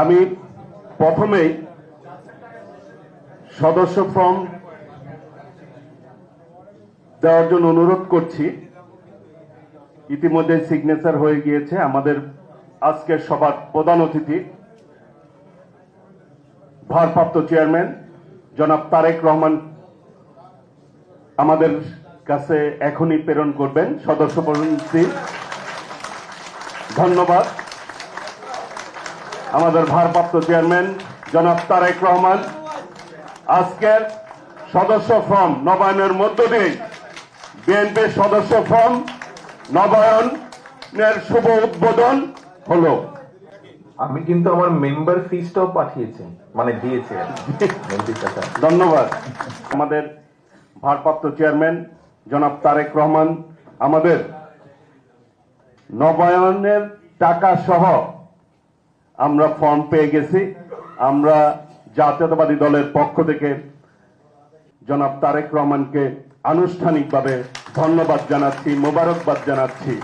আমি প্রথমেই সদস্য ফর্ম দেওয়ার জন্য অনুরোধ করছি। ইতিমধ্যে সিগনেচার হয়ে গিয়েছে আমাদের আজকের সভার প্রধান অতিথি, ভারপ্রাপ্ত চেয়ারম্যান জনাব তারেক রহমান আমাদের কাছে এখনই প্রেরণ করবেন। সদস্য ধন্যবাদ। আমাদের ভারপ্রাপ্ত চেয়ারম্যান জনাব তারেক রহমান। আজকের সদস্য ফর্ম নবায়নের মধ্য দিয়ে বিএনপির সদস্য ফর্ম নবায়নের শুভ উদ্বোধন হলো। আমি কিন্তু আমার মেম্বার ফিসটাও পাঠিয়েছি মানে দিয়েছি। ধন্যবাদ। আমাদের ভারপ্রাপ্ত চেয়ারম্যান জনাব তারেক রহমান আমাদের নবায়নের টাকা সহ আমরা ফর্ম পেয়ে গেছি। আমরা জাতীয়তাবাদী দলের পক্ষ থেকে জনাব তারেক রহমানকে আনুষ্ঠানিকভাবে ধন্যবাদ জানাচ্ছি, মোবারকবাদ জানাচ্ছি।